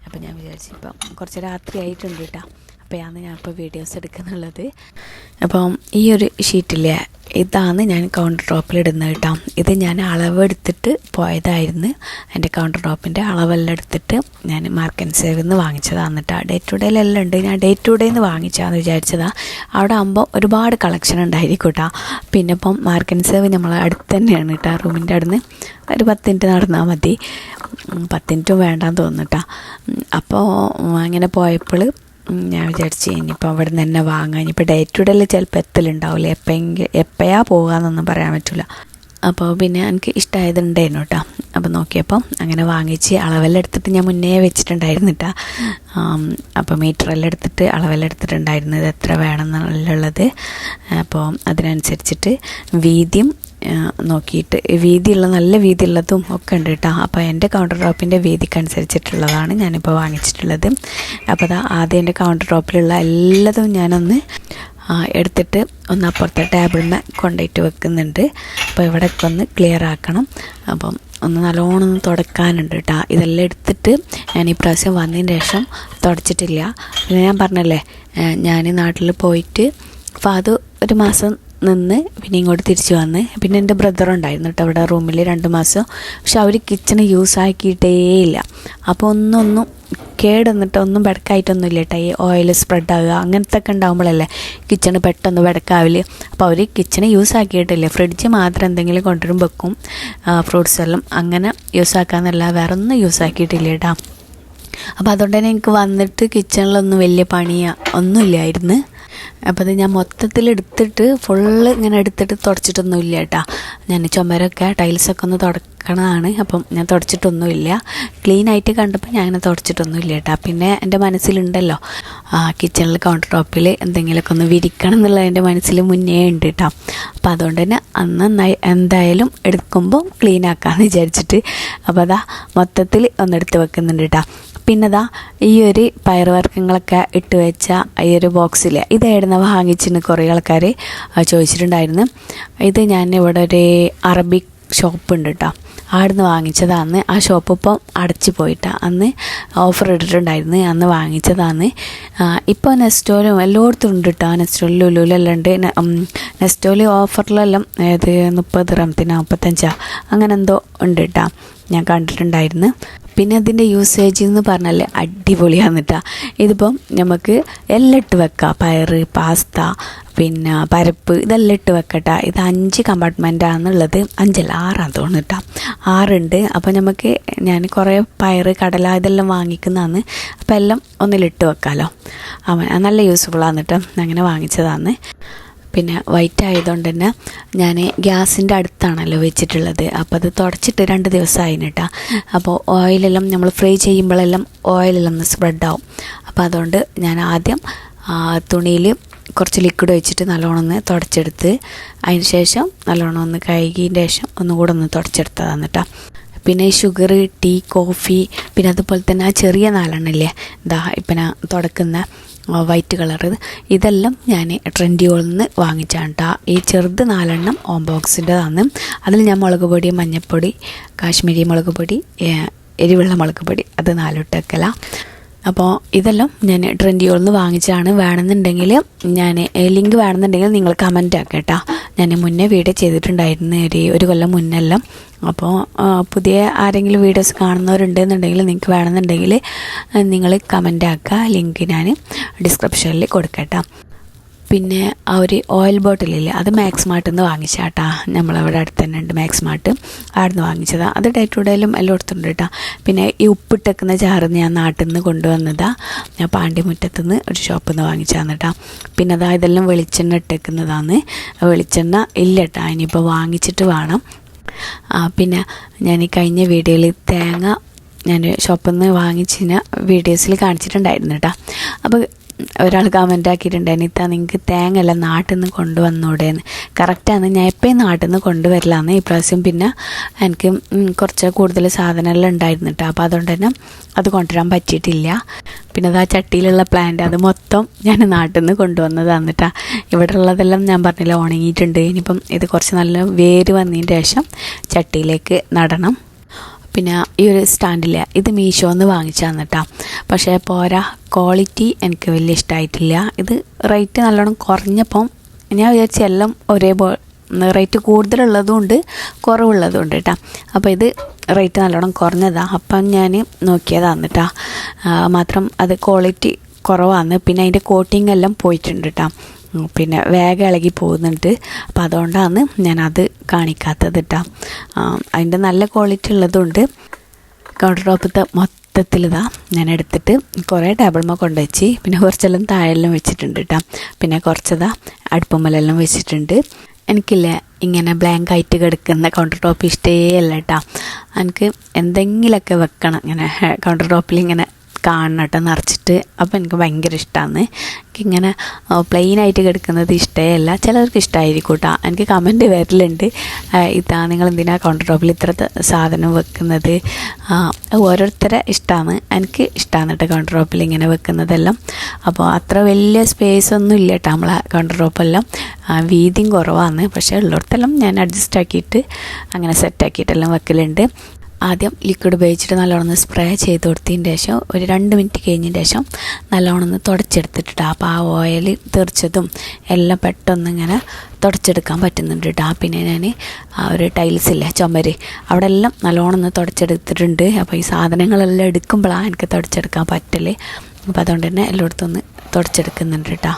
അപ്പോൾ ഞാൻ വിചാരിച്ചു ഇപ്പം കുറച്ച് രാത്രി ആയിട്ടുണ്ട് കേട്ടോ. അപ്പോൾ ഞാൻ ഇപ്പോൾ വീഡിയോസ് എടുക്കുന്നുള്ളത്. അപ്പം ഈ ഒരു ഷീറ്റില്ലേ ഇതാണ് ഞാൻ കൗണ്ടർ ടോപ്പിൽ ഇടുന്നത് കേട്ടോ. ഇത് ഞാൻ അളവെടുത്തിട്ട് പോയതായിരുന്നു. എന്റെ കൗണ്ടർ ടോപ്പിന്റെ അളവെല്ലാം എടുത്തിട്ട് ഞാൻ മാർക്ക് ആൻഡ് സേവ് നിന്ന് വാങ്ങിച്ചതാണ് കേട്ടോ. ഡേ ടു ഡേയിലെല്ലാം ഉണ്ട്. ഞാൻ ഡേ ടു ഡേന്ന് വാങ്ങിച്ചാന്ന് വിചാരിച്ചതാണ് അവിടെ ആകുമ്പോൾ ഒരുപാട് കളക്ഷൻ ഉണ്ടായിരിക്കും കേട്ടോ. പിന്നെ ഇപ്പം മാർക്ക് ആൻഡ് സേവ് നമ്മളെ അടുത്ത് തന്നെയാണ് കേട്ടോ. റൂമിന്റെ അടുത്ത് ഒരു പത്ത് മിനിറ്റ് നടന്നാൽ മതി. പത്ത് മിനിറ്റും വേണ്ടാന്ന് തോന്നുന്നു കേട്ടോ. അപ്പോൾ അങ്ങനെ പോയപ്പോൾ ഞാൻ വിചാരിച്ച് ഇനിയിപ്പോൾ അവിടെ നിന്ന് തന്നെ വാങ്ങാം. ഇനിയിപ്പോൾ ഡേ ടു ഡേയിൽ ചിലപ്പോൾ എത്തലുണ്ടാവില്ല എപ്പോഴെങ്കിൽ എപ്പോഴാ പോകാമെന്നൊന്നും പറയാൻ പറ്റില്ല അപ്പോൾ പിന്നെ എനിക്ക് ഇഷ്ടമായതുണ്ടായിരുന്നു കേട്ടോ അപ്പോൾ നോക്കിയപ്പോൾ അങ്ങനെ വാങ്ങിച്ച് അളവെല്ലാം എടുത്തിട്ട് ഞാൻ മുന്നേ വെച്ചിട്ടുണ്ടായിരുന്നു കേട്ടോ അപ്പോൾ മീറ്ററെല്ലാം എടുത്തിട്ട് അളവെല്ലാം എടുത്തിട്ടുണ്ടായിരുന്നു. ഇത് എത്ര വേണം എന്നുള്ളത് അപ്പോൾ അതിനനുസരിച്ചിട്ട് വീതിയും നോക്കിയിട്ട് വീതിയുള്ള നല്ല വീതിയുള്ളതും ഒക്കെ ഉണ്ട് കേട്ടോ. അപ്പോൾ എന്റെ കൗണ്ടർ ടോപ്പിന്റെ വീതിക്കനുസരിച്ചിട്ടുള്ളതാണ് ഞാനിപ്പോൾ വാങ്ങിച്ചിട്ടുള്ളത്. അപ്പോൾ അതാ ആദ്യം എന്റെ കൗണ്ടർ ടോപ്പിലുള്ള എല്ലാതും ഞാനൊന്ന് എടുത്തിട്ട് ഒന്ന് അപ്പുറത്തെ ടേബിളിന് കൊണ്ടുപോയിട്ട് വെക്കുന്നുണ്ട്. അപ്പോൾ ഇവിടെയൊക്കെ ഒന്ന് ക്ലിയർ ആക്കണം. അപ്പം ഒന്ന് നല്ലോണം ഒന്ന് തുടക്കാനുണ്ട് കേട്ടോ. ഇതെല്ലാം എടുത്തിട്ട് ഞാൻ ഈ പ്രാവശ്യം വന്നതിന് ശേഷം തുടച്ചിട്ടില്ല. പിന്നെ ഞാൻ പറഞ്ഞല്ലേ ഞാൻ നാട്ടിൽ പോയിട്ട് അപ്പോൾ അത് ഒരു മാസം നിന്ന് പിന്നെ ഇങ്ങോട്ട് തിരിച്ചു വന്ന്. പിന്നെ എന്റെ ബ്രദർ ഉണ്ടായിരുന്നു കേട്ടോ അവിടെ റൂമിൽ രണ്ട് മാസം. പക്ഷെ അവർ കിച്ചൺ യൂസ് ആക്കിയിട്ടേ ഇല്ല. അപ്പോൾ ഒന്നൊന്നും കേടെന്നിട്ട് ഒന്നും ബെടക്കായിട്ടൊന്നും ഇല്ല കേട്ടോ ഈ ഓയിൽ സ്പ്രെഡ് ആവുക അങ്ങനത്തെ ഒക്കെ ഉണ്ടാകുമ്പോഴല്ലേ കിച്ചണ് പെട്ടെന്ന് ബെടക്കാവില്ല അപ്പോൾ അവർ കിച്ചണ് യൂസ് ആക്കിയിട്ടില്ല. ഫ്രിഡ്ജ് മാത്രം എന്തെങ്കിലും കൊണ്ടുവരും വെക്കും. ഫ്രൂട്ട്സ് എല്ലാം അങ്ങനെ യൂസ് ആക്കാമെന്നല്ല വേറെ ഒന്നും യൂസ് ആക്കിയിട്ടില്ല കേട്ടോ അപ്പോൾ അതുകൊണ്ട് തന്നെ എനിക്ക് വന്നിട്ട് കിച്ചണിലൊന്നും വലിയ പണിയാ ഒന്നുമില്ലായിരുന്നു. അപ്പോൾ അത് ഞാൻ മൊത്തത്തിൽ എടുത്തിട്ട് ഫുള്ള് ഇങ്ങനെ എടുത്തിട്ട് തുടച്ചിട്ടൊന്നുമില്ല കേട്ടോ. ഞാൻ ചുമരൊക്കെ ടൈൽസൊക്കെ ഒന്ന് തുടക്കണതാണ്. അപ്പം ഞാൻ തുടച്ചിട്ടൊന്നുമില്ല. ക്ലീൻ ആയിട്ട് കണ്ടപ്പോൾ ഞാൻ അങ്ങനെ തുടച്ചിട്ടൊന്നുമില്ല കേട്ടോ. പിന്നെ എന്റെ മനസ്സിലുണ്ടല്ലോ ആ കിച്ചണിൽ കൗണ്ടർ ടോപ്പിൽ എന്തെങ്കിലുമൊക്കെ ഒന്ന് വിരിക്കണം എന്നുള്ളത് എന്റെ മനസ്സിൽ മുന്നേ ഉണ്ട് കേട്ടോ. അപ്പോൾ അതുകൊണ്ട് തന്നെ അന്ന് നന്നായി എന്തായാലും എടുക്കുമ്പോൾ ക്ലീൻ ആക്കാമെന്ന് വിചാരിച്ചിട്ട്. അപ്പോൾ അതാ മൊത്തത്തിൽ ഒന്നെടുത്ത് വെക്കുന്നുണ്ട് കേട്ടോ. പിന്നെ ദാ ഈ ഒരു പയറുവർഗങ്ങളൊക്കെ ഇട്ട് വെച്ച ഈ ഒരു ബോക്സിൽ ഇതായിരുന്നു വാങ്ങിച്ചിന് കുറേ ആൾക്കാർ ചോദിച്ചിട്ടുണ്ടായിരുന്നു. ഇത് ഞാൻ ഇവിടെ ഒരു അറബിക് ഷോപ്പ് ഉണ്ട് കേട്ടോ ആടുന്ന് വാങ്ങിച്ചതാണ് ആ ഷോപ്പ് ഇപ്പം അടച്ചു പോയിട്ടാണ് അന്ന് ഓഫർ ഇട്ടിട്ടുണ്ടായിരുന്നു അന്ന് വാങ്ങിച്ചതാണ് ഇപ്പോൾ നെസ്റ്റോലും എല്ലായിടത്തും ഉണ്ട് കേട്ടോ നെസ്റ്റോലും ലുലുലെല്ലാം ഉണ്ട് നെസ്റ്റോലി ഓഫറിലെല്ലാം ഏത് മുപ്പത് റംത്തിന് മുപ്പത്തഞ്ചാ അങ്ങനെ എന്തോ ഉണ്ട് കേട്ടോ ഞാൻ കണ്ടിട്ടുണ്ടായിരുന്നു. പിന്നെ അതിന്റെ യൂസേജ് എന്ന് പറഞ്ഞാൽ അടിപൊളിയാണ് കേട്ടോ ഇതിപ്പം നമുക്ക് എല്ലാം ഇട്ട് വെക്കാം. പയറ് പാസ്ത പിന്നെ പരപ്പ് ഇതെല്ലാം ഇട്ട് വെക്കട്ടെ. ഇത് അഞ്ച് കമ്പാർട്ട്മെന്റാണെന്നുള്ളത് അഞ്ചല്ല ആറാണ് തോന്നുന്നു കേട്ടോ ആറുണ്ട്. അപ്പോൾ നമുക്ക് ഞാൻ കുറേ പയറ് കടല ഇതെല്ലാം വാങ്ങിക്കുന്നതാണ്. അപ്പോൾ എല്ലാം ഒന്നിലിട്ട് വെക്കാമല്ലോ അവൻ നല്ല യൂസ്ഫുള്ളാണ് കേട്ടോ അങ്ങനെ വാങ്ങിച്ചതാണ്. പിന്നെ വൈറ്റ് ആയതുകൊണ്ട് തന്നെ ഞാൻ ഗ്യാസിന്റെ അടുത്താണല്ലോ വെച്ചിട്ടുള്ളത്. അപ്പോൾ അത് തുടച്ചിട്ട് രണ്ട് ദിവസമായിന് കേട്ടോ അപ്പോൾ ഓയിലെല്ലാം നമ്മൾ ഫ്രൈ ചെയ്യുമ്പോഴെല്ലാം ഓയിലെല്ലാം ഒന്ന് സ്പ്രെഡാവും അപ്പോൾ അതുകൊണ്ട് ഞാൻ ആദ്യം തുണിയിൽ കുറച്ച് ലിക്വിഡ് വെച്ചിട്ട് നല്ലോണം ഒന്ന് തുടച്ചെടുത്ത് അതിന് ശേഷം നല്ലോണം ഒന്ന് കഴുകിയതിന്റെ ശേഷം ഒന്നുകൂടെ ഒന്ന് തുടച്ചെടുത്തതാണ് കേട്ടോ പിന്നെ ഷുഗർ ടീ കോഫി പിന്നെ അതുപോലെ തന്നെ ആ ചെറിയ നാലെണ്ണല്ലേ? ഇതാ ഇപ്പം തുടക്കുന്ന വൈറ്റ് കളർ ഇതെല്ലാം ഞാൻ ട്രെൻഡിയോളിൽ നിന്ന് വാങ്ങിച്ചാണ് കേട്ടോ ഈ ചെറുത് നാലെണ്ണം ഓം ബോക്സിന്റെതാണ് അതിൽ ഞാൻ മുളക് പൊടി മഞ്ഞൾപ്പൊടി കാശ്മീരി മുളക് പൊടി എരിവെള്ള മുളക് പൊടി അത് നാലിട്ടേക്കല അപ്പോൾ ഇതെല്ലാം ഞാൻ ട്രെൻഡിയോളിൽ നിന്ന് വാങ്ങിച്ചാണ് വേണമെന്നുണ്ടെങ്കിൽ ഞാൻ ലിങ്ക് വേണമെന്നുണ്ടെങ്കിൽ നിങ്ങൾ കമന്റ് ആക്കാം കേട്ടോ. ഞാൻ മുന്നേ വീഡിയോ ചെയ്തിട്ടുണ്ടായിരുന്നു ഒരു ഒരു കൊല്ലം മുന്നെല്ലാം. അപ്പോൾ പുതിയ ആരെങ്കിലും വീഡിയോസ് കാണുന്നവരുണ്ടെന്നുണ്ടെങ്കിൽ നിങ്ങൾക്ക് വേണമെന്നുണ്ടെങ്കിൽ നിങ്ങൾ കമന്റ് ആക്കുക ലിങ്ക് ഞാൻ ഡിസ്ക്രിപ്ഷനിൽ കൊടുക്കട്ടോ പിന്നെ ആ ഒരു ഓയിൽ ബോട്ടിലില്ലേ അത് മാക്സ് മാർട്ടിൽ നിന്ന് വാങ്ങിച്ചാട്ടാ. നമ്മളവിടെ അടുത്ത് തന്നെ ഉണ്ട് മാക്സ് മാർട്ട് അവിടെ നിന്ന് വാങ്ങിച്ചതാണ് അത് ഡേ ടു ഡേയിലും എല്ലായിടത്തും ഉണ്ട് കേട്ടോ. പിന്നെ ഈ ഉപ്പിട്ടെക്കുന്ന ചാറ് ഞാൻ നാട്ടിൽ നിന്ന് കൊണ്ടുവന്നതാണ് ഞാൻ പാണ്ടിമുറ്റത്ത് നിന്ന് ഒരു ഷോപ്പിൽ നിന്ന് വാങ്ങിച്ചതാണ് കേട്ടോ. പിന്നെ അതാ ഇതെല്ലാം വെളിച്ചെണ്ണ ഇട്ടേക്കുന്നതാണ് വെളിച്ചെണ്ണ ഇല്ല കേട്ടോ ഇനിയിപ്പോൾ വാങ്ങിച്ചിട്ട് വേണം. പിന്നെ ഞാൻ ഈ കഴിഞ്ഞ വീഡിയോയിൽ തേങ്ങ ഞാൻ ഷോപ്പിൽ നിന്ന് വാങ്ങിച്ചിന് വീഡിയോസിൽ കാണിച്ചിട്ടുണ്ടായിരുന്നു കേട്ടോ. അപ്പോൾ ഒരാൾ കമന്റ് ആക്കിയിട്ടുണ്ട് അനിത്ത നിങ്ങൾക്ക് തേങ്ങ നാട്ടിൽ നിന്ന് കൊണ്ടുവന്നൂടേന്ന് കറക്റ്റാണ് ഞാൻ എപ്പോഴും നാട്ടിൽ നിന്ന് കൊണ്ടുവരലാന്ന് ഇപ്രാവശ്യം പിന്നെ എനിക്ക് കുറച്ച് കൂടുതൽ സാധനമെല്ലാം ഉണ്ടായിരുന്നു കേട്ടോ അപ്പോൾ അതുകൊണ്ട് തന്നെ അത് കൊണ്ടുവരാൻ പറ്റിയിട്ടില്ല. പിന്നെ അത് ആ ചട്ടിയിലുള്ള പ്ലാന്റ് അത് മൊത്തം ഞാൻ നാട്ടിൽ നിന്ന് കൊണ്ടുവന്നതാണ് ഇവിടെ ഉള്ളതെല്ലാം ഞാൻ പറഞ്ഞില്ല ഉണങ്ങിയിട്ടുണ്ട്. ഇനിയിപ്പം ഇത് കുറച്ച് നല്ല വേര് വന്നതിന് ശേഷം ചട്ടിയിലേക്ക് നടണം. പിന്നെ ഈ ഒരു സ്റ്റാൻഡില്ല ഇത് മീഷോന്ന് വാങ്ങിച്ചാന്ന് കേട്ടോ പക്ഷേ പോരാ ക്വാളിറ്റി എനിക്ക് വലിയ ഇഷ്ടമായിട്ടില്ല ഇത് റേറ്റ് നല്ലോണം കുറഞ്ഞപ്പം ഞാൻ വിചാരിച്ച എല്ലാം ഒരേപോലെ റേറ്റ് കൂടുതലുള്ളതും ഉണ്ട് കുറവുള്ളതും ഉണ്ട് കേട്ടോ അപ്പോൾ ഇത് റേറ്റ് നല്ലോണം കുറഞ്ഞതാണ് അപ്പം ഞാൻ നോക്കിയതാണ് കേട്ടോ മാത്രം അത് ക്വാളിറ്റി കുറവാണ് പിന്നെ അതിന്റെ കോട്ടിംഗ് എല്ലാം പോയിട്ടുണ്ട് കേട്ടോ പിന്നെ വേഗം ഇളകി പോകുന്നുണ്ട്. അപ്പോൾ അതുകൊണ്ടാണ് ഞാനത് കാണിക്കാത്തത് കേട്ടോ അതിന്റെ നല്ല ക്വാളിറ്റി ഉള്ളതുകൊണ്ട് കൗണ്ടർ ടോപ്പത്തെ മൊത്തത്തിൽ ഇതാ ഞാൻ എടുത്തിട്ട് കുറേ ടേബിൾമ കൊണ്ടുവച്ച് പിന്നെ കുറച്ചെല്ലാം താഴെല്ലാം വെച്ചിട്ടുണ്ട് കേട്ടോ പിന്നെ കുറച്ചതാ അടുപ്പമ്മലെല്ലാം വെച്ചിട്ടുണ്ട്. എനിക്കില്ല ഇങ്ങനെ ബ്ലാങ്ക് ആയിട്ട് കിടക്കുന്ന കൗണ്ടർ ടോപ്പ് ഇഷ്ടേ അല്ല കേട്ടോ എനിക്ക് എന്തെങ്കിലുമൊക്കെ വെക്കണം ഇങ്ങനെ കൗണ്ടർ ടോപ്പിൽ ഇങ്ങനെ കാണണം കേട്ടോ നിറച്ചിട്ട് അപ്പോൾ എനിക്ക് ഭയങ്കര ഇഷ്ടമാണ് എനിക്കിങ്ങനെ പ്ലെയിൻ ആയിട്ട് കിടക്കുന്നത് ഇഷ്ടമല്ല ചിലർക്ക് ഇഷ്ടമായിരിക്കും കേട്ടോ എനിക്ക് കമന്റ് വരലുണ്ട്. ഇതാ നിങ്ങൾ എന്തിനാ കൗണ്ടർ ടോപ്പിൽ ഇത്ര സാധനം വെക്കുന്നത്? ഓരോരുത്തരെ ഇഷ്ടമാണ് എനിക്ക് ഇഷ്ടമാണ് കേട്ടോ കൗണ്ടർ ടോപ്പിൽ ഇങ്ങനെ വെക്കുന്നതെല്ലാം. അപ്പോൾ അത്ര വലിയ സ്പേസ് ഒന്നും ഇല്ല കേട്ടോ നമ്മളെ കൗണ്ടർ ടോപ്പെല്ലാം വീതിയും കുറവാണ് പക്ഷേ ഉള്ളിടത്തെല്ലാം ഞാൻ അഡ്ജസ്റ്റ് ആക്കിയിട്ട് അങ്ങനെ സെറ്റാക്കിയിട്ടെല്ലാം വെക്കലുണ്ട്. ആദ്യം ലിക്വിഡ് ഉപയോഗിച്ചിട്ട് നല്ലോണം സ്പ്രേ ചെയ്ത് കൊടുത്തതിന് ശേഷം ഒരു രണ്ട് മിനിറ്റ് കഴിഞ്ഞതിന് ശേഷം നല്ലോണം തുടച്ചെടുത്തിട്ട് അപ്പോൾ ആ ഓയിൽ തെറിച്ചതും എല്ലാം പെട്ടെന്ന് ഇങ്ങനെ തുടച്ചെടുക്കാൻ പറ്റുന്നുണ്ട് കേട്ടോ പിന്നെ ഞാൻ ആ ഒരു ടൈൽസ് ഇല്ലേ ചുമര് അവിടെ എല്ലാം നല്ലോണം തുടച്ചെടുത്തിട്ടുണ്ട്. അപ്പോൾ ഈ സാധനങ്ങളെല്ലാം എടുക്കുമ്പോഴാണ് എനിക്ക് തുടച്ചെടുക്കാൻ പറ്റൽ. അപ്പോൾ അതുകൊണ്ട് തന്നെ എല്ലായിടത്തും ഒന്ന് തുടച്ചെടുക്കുന്നുണ്ട് കേട്ടോ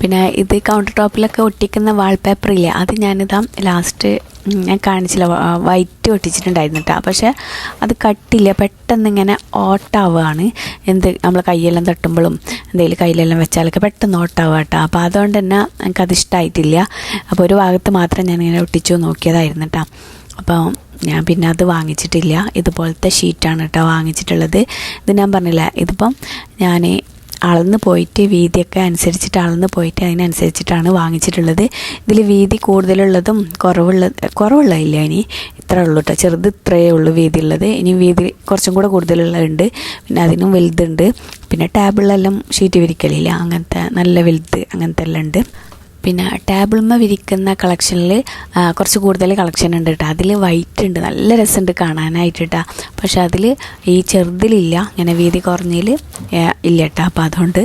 പിന്നെ ഇത് കൗണ്ടർ ടോപ്പിലൊക്കെ ഒട്ടിക്കുന്ന വാൾപേപ്പർ ഇല്ലേ അത് ഞാനിതാ ലാസ്റ്റ് ഞാൻ കാണിച്ചില്ല വൈറ്റ് ഒട്ടിച്ചിട്ടുണ്ടായിരുന്നു കേട്ടോ പക്ഷേ അത് കട്ടില്ല പെട്ടെന്ന് ഇങ്ങനെ ഓട്ടാവുകയാണ് എന്ത് നമ്മൾ കൈയെല്ലാം തട്ടുമ്പോഴും എന്തെങ്കിലും കയ്യിലെല്ലാം വെച്ചാലൊക്കെ പെട്ടെന്ന് ഓട്ടാവുക കേട്ടോ അപ്പോൾ അതുകൊണ്ട് തന്നെ എനിക്കത് ഇഷ്ടമായിട്ടില്ല അപ്പോൾ ഒരു ഭാഗത്ത് മാത്രം ഞാൻ ഇങ്ങനെ ഒട്ടിച്ചു നോക്കിയതായിരുന്നു കേട്ടോ അപ്പോൾ ഞാൻ പിന്നെ അത് വാങ്ങിച്ചിട്ടില്ല. ഇതുപോലത്തെ ഷീറ്റാണ് കേട്ടോ വാങ്ങിച്ചിട്ടുള്ളത്. ഇത് ഞാൻ പറഞ്ഞില്ല ഇതിപ്പം ഞാൻ അളന്ന് പോയിട്ട് വീതിയൊക്കെ അനുസരിച്ചിട്ട് അളന്ന് പോയിട്ട് അതിനനുസരിച്ചിട്ടാണ് വാങ്ങിച്ചിട്ടുള്ളത്. ഇതിൽ വീതി കൂടുതലുള്ളതും കുറവുള്ള കുറവുള്ളതില്ല ഇനി. ഇത്ര ഉള്ളൂ കേട്ടോ ചെറുത് ഇത്രയേ ഉള്ളൂ വീതി ഉള്ളത് ഇനി വീതി കുറച്ചും കൂടെ കൂടുതലുള്ളതുണ്ട്. പിന്നെ അതിനും വലുതുണ്ട്. പിന്നെ ടേബിളിലെല്ലാം ഷീറ്റ് വിരിക്കലില്ല. അങ്ങനത്തെ നല്ല വലുത് അങ്ങനത്തെ എല്ലാം ഉണ്ട്. പിന്നെ ടേബിൾമ വിരിക്കുന്ന കളക്ഷനിൽ കുറച്ച് കൂടുതൽ കളക്ഷൻ ഉണ്ട് കേട്ടോ അതിൽ വൈറ്റ് ഉണ്ട്. നല്ല രസമുണ്ട് കാണാനായിട്ട് കേട്ടോ പക്ഷെ അതിൽ ഈ ചെറുതിലില്ല. ഇങ്ങനെ വീതി കുറഞ്ഞതിൽ ഇല്ല കേട്ടോ അപ്പോൾ അതുകൊണ്ട്